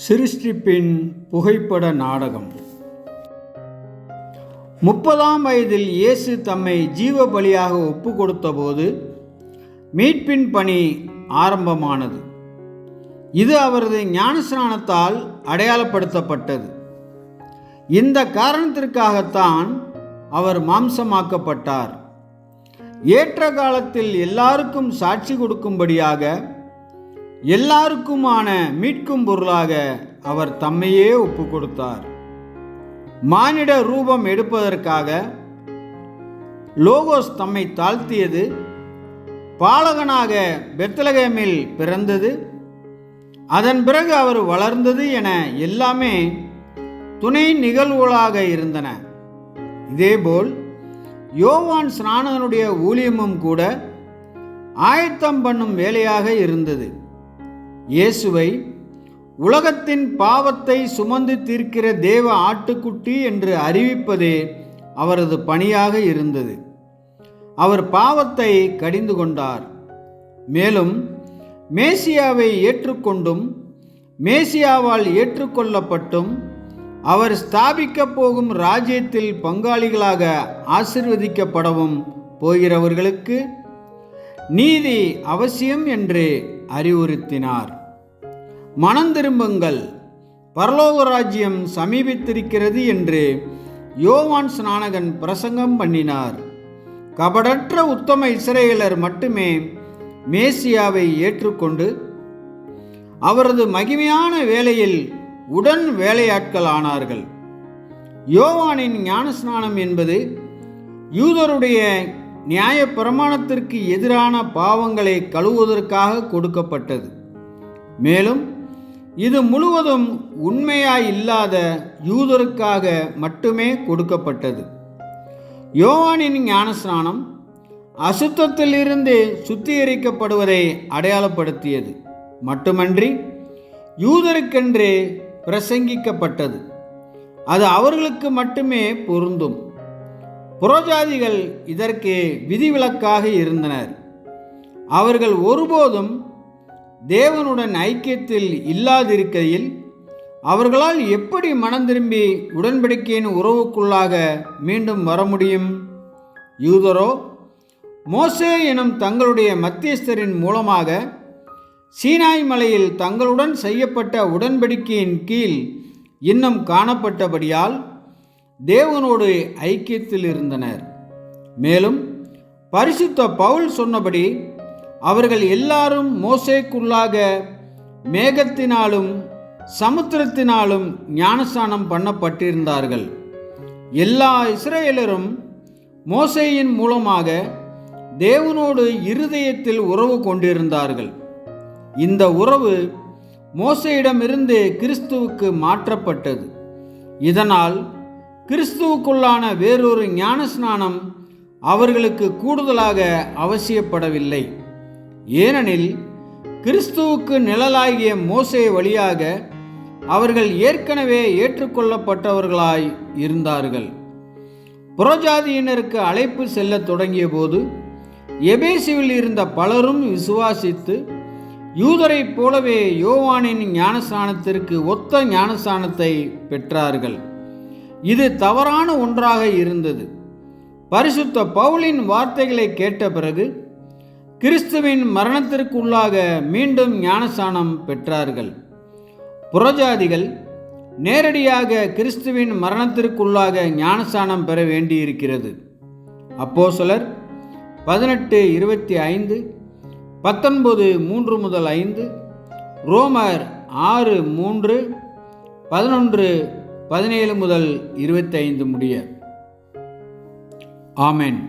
சிருஷ்டிப்பின் புகைப்பட நாடகம். முப்பதாம் வயதில் இயேசு தம்மை ஜீவ பலியாக ஒப்பு கொடுத்தபோது மீட்பின் பணி ஆரம்பமானது. இது அவரது ஞானஸ்நானத்தால் அடையாளப்படுத்தப்பட்டது. இந்த காரணத்திற்காகத்தான் அவர் மாம்சமாக்கப்பட்டார். ஏற்ற காலத்தில் எல்லாருக்கும் சாட்சி கொடுக்கும்படியாக எல்லாருக்குமான மீட்கும் பொருளாக அவர் தம்மையே ஒப்பு கொடுத்தார் மானிட ரூபம் எடுப்பதற்காக லோகோஸ் தம்மை தாழ்த்தியது பாலகனாக பெத்லகேமில் பிறந்தது அதன் பிறகு அவர் வளர்ந்தது என எல்லாமே துணை நிகழ்வுகளாக இருந்தன. இதேபோல் யோவான் ஸ்நானகனுடைய ஊழியமும் கூட ஆயத்தம் பண்ணும் வேலையாக இருந்தது. இயேசுவை உலகத்தின் பாவத்தை சுமந்து தீர்க்கிற தேவ ஆட்டுக்குட்டி என்று அறிவிப்பதே அவரது பணியாக இருந்தது. அவர் பாவத்தை கடிந்து கொண்டார். மேலும் மேசியாவை ஏற்றுக்கொண்டும் மேசியாவால் ஏற்றுக்கொள்ளப்பட்டும் அவர் ஸ்தாபிக்கப் போகும் ராஜ்யத்தில் பங்காளிகளாக ஆசிர்வதிக்கப்படவும் போகிறவர்களுக்கு நீதி அவசியம் என்று அறிவுறுத்தினார். மனம் திரும்புங்கள். பரலோக ராஜ்யம் சமீபித்திருக்கிறது என்று யோவான் ஸ்நானகன் பிரசங்கம் பண்ணினார். கபடற்ற உத்தம இஸ்ரேலர் மட்டுமே மேசியாவை ஏற்றுக்கொண்டு அவரது மகிமையான வேலையில் உடன் வேலையாட்கள் ஆனார்கள். யோவானின் ஞானஸ்நானம் என்பது யூதருடைய நியாய பிரமாணத்திற்கு எதிரான பாவங்களை கழுவுவதற்காக கொடுக்கப்பட்டது. மேலும் இது முழுவதும் உண்மையாய் இல்லாத யூதருக்காக மட்டுமே கொடுக்கப்பட்டது. யோவானின் ஞானஸ்நானம் அசுத்தத்திலிருந்து சுத்திகரிக்கப்படுவதை அடையாளப்படுத்தியது. மட்டுமன்றி யூதருக்கென்றே பிரசங்கிக்கப்பட்டது. அது அவர்களுக்கு மட்டுமே பொருந்தும். புறஜாதிகள் இதற்கு விதிவிலக்காக இருந்தனர். அவர்கள் ஒருபோதும் தேவனுடன் ஐக்கியத்தில் இல்லாதிருக்கையில் அவர்களால் எப்படி மனம் திரும்பி உடன்படிக்கையின் உறவுக்குள்ளாக மீண்டும் வர முடியும்? யூதரோ மோசே எனும் தங்களுடைய மத்தியஸ்தரின் மூலமாக சீனாய் மலையில் தங்களுடன் செய்யப்பட்ட உடன்படிக்கையின் கீழ் இன்னும் காணப்பட்டபடியால் தேவனோடு ஐக்கியத்தில் இருந்தனர். மேலும் பரிசுத்த பவுல் சொன்னபடி அவர்கள் எல்லாரும் மோசேக்குள்ளாக மேகத்தினாலும் சமுத்திரத்தினாலும் ஞானஸ்தானம் பண்ணப்பட்டிருந்தார்கள். எல்லா இஸ்ரேலரும் மோசேயின் மூலமாக தேவனோடு இருதயத்தில் உறவு கொண்டிருந்தார்கள். இந்த உறவு மோசையிடமிருந்து கிறிஸ்துவுக்கு மாற்றப்பட்டது. இதனால் கிறிஸ்துவுக்குள்ளான வேறொரு ஞானஸ்நானம் அவர்களுக்கு கூடுதலாக அவசியப்படவில்லை. ஏனெனில் கிறிஸ்துவுக்கு நிழலாகிய மோசே வழியாக அவர்கள் ஏற்கனவே ஏற்றுக்கொள்ளப்பட்டவர்களாய் இருந்தார்கள். புறஜாதியினருக்கு அழைப்பு செல்ல தொடங்கிய போது எபேசுவில் இருந்த பலரும் விசுவாசித்து யூதரைப் போலவே யோவானின் ஞானஸ்தானத்திற்கு ஒத்த ஞானஸ்தானத்தை பெற்றார்கள். இது தவறான ஒன்றாக இருந்தது. பரிசுத்த பவுலின் வார்த்தைகளை கேட்ட பிறகு கிறிஸ்துவின் மரணத்திற்குள்ளாக மீண்டும் ஞானஸ்தானம் பெற்றார்கள். புறஜாதிகள் நேரடியாக கிறிஸ்துவின் மரணத்திற்குள்ளாக ஞானஸ்தானம் பெற வேண்டியிருக்கிறது. அப்போ சிலர் பதினெட்டு இருபத்தி ஐந்து பத்தொன்பது மூன்று முதல் ஐந்து ரோமர் ஆறு மூன்று பதினொன்று பதினேழு முதல் இருபத்தைந்து முடிய. ஆமேன்.